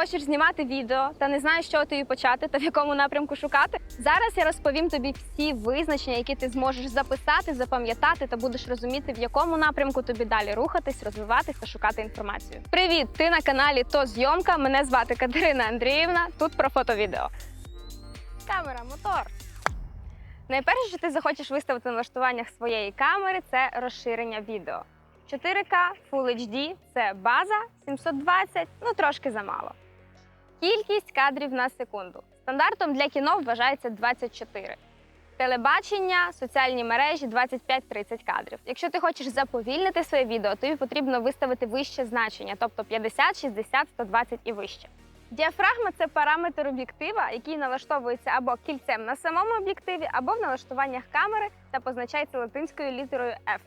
Хочеш знімати відео та не знаєш, чого тобі почати та в якому напрямку шукати? Зараз я розповім тобі всі визначення, які ти зможеш записати, запам'ятати та будеш розуміти, в якому напрямку тобі далі рухатись, розвиватись та шукати інформацію. Привіт! Ти на каналі То Зйомка. Мене звати Катерина Андріївна. Тут про фото-відео. Камера, мотор. Найперше, що ти захочеш виставити на налаштуваннях своєї камери, це розширення відео. 4К, Full HD – це база, 720 – ну трошки замало. Кількість кадрів на секунду. Стандартом для кіно вважається 24. Телебачення, соціальні мережі 25-30 кадрів. Якщо ти хочеш заповільнити своє відео, тобі потрібно виставити вище значення, тобто 50, 60, 120 і вище. Діафрагма це параметр об'єктива, який налаштовується або кільцем на самому об'єктиві, або в налаштуваннях камери та позначається латинською літерою F.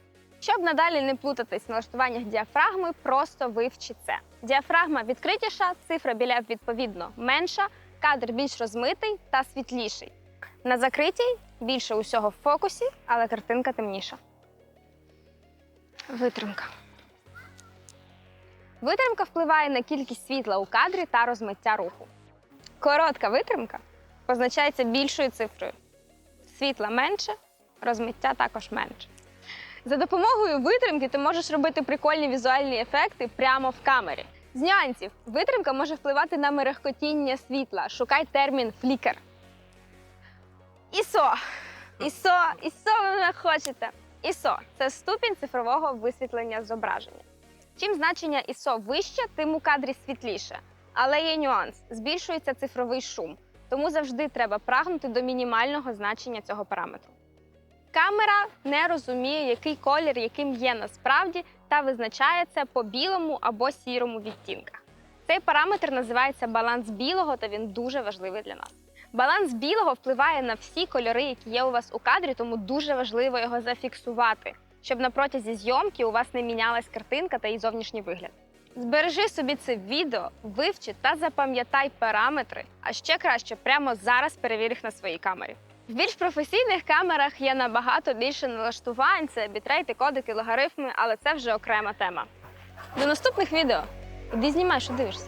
Щоб надалі не плутатись в налаштуваннях діафрагми, просто вивчи це. Діафрагма відкритіша, цифра біля відповідно менша, кадр більш розмитий та світліший. На закритій більше усього в фокусі, але картинка темніша. Витримка. Витримка впливає на кількість світла у кадрі та розмиття руху. Коротка витримка позначається більшою цифрою. Світла менше, розмиття також менше. За допомогою витримки ти можеш робити прикольні візуальні ефекти прямо в камері. З нюансів витримка може впливати на мерехкотіння світла. Шукай термін флікер. ISO. ISO, ISO ви мене хочете. ISO – це ступінь цифрового висвітлення зображення. Чим значення ISO вище, тим у кадрі світліше. Але є нюанс: збільшується цифровий шум, тому завжди треба прагнути до мінімального значення цього параметру. Камера не розуміє, який колір яким є насправді, та визначає це по білому або сірому відтінках. Цей параметр називається баланс білого, та він дуже важливий для нас. Баланс білого впливає на всі кольори, які є у вас у кадрі, тому дуже важливо його зафіксувати, щоб на протязі зйомки у вас не мінялась картинка та її зовнішній вигляд. Збережи собі це відео, вивчи та запам'ятай параметри, а ще краще прямо зараз перевір їх на своїй камері. В більш професійних камерах є набагато більше налаштувань, це бітрейти, кодики, логарифми, але це вже окрема тема. До наступних відео. Іди знімай, що дивишся.